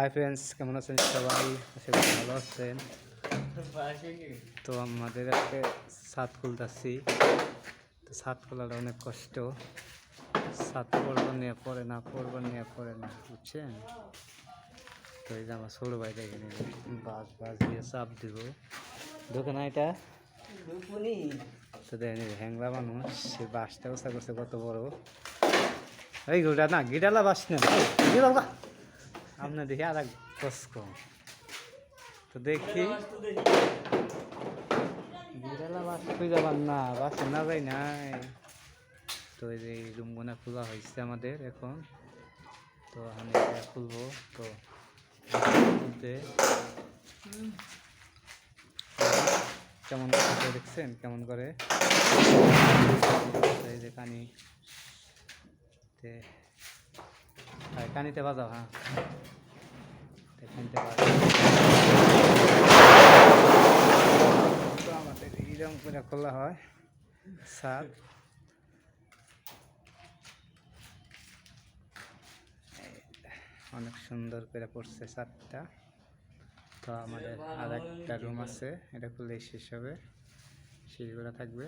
Hi friends কেমন আছেন সবাই? আশা করি ভালো আছেন। তো আমাদের আজকে ছাদ খুলতেছি। তো ছাদ খোলাটা অনেক কষ্ট। ছাদ পড়ব নিয়ে পড়ে না পড়ব নিয়ে পড়ে না বুঝছেন? তো এই যে আমার ছোটো ভাই দেখে নেবে বাস বাস দিয়ে চাপ দিব। দোকানে এটা? তো দেখেন এই হ্যাংলা মানুষ সে বাসটা উষা করছে কত বড়। এই গোটা না গিডালা বাস নেন আপনার দেখি আর এক তো দেখি গিটালা বাস খুঁজে যাবার না বাস না যাই নাই তো এই যে রুমগুনা খোলা হয়েছে আমাদের এখন তো আমি এটা খুলবো তো কেমন করে দেখছেন কেমন করে এই যে কানি তে কানিতে বাজাও হ্যাঁ। কানিতে বাজাও। আমাদের খোলা হয় সাত অনেক সুন্দর করে পড়ছে সাতটা তো আমাদের আর একটা রুম আছে, এটা খুললেই শেষ হবে। সিঁড়িগুলো থাকবে।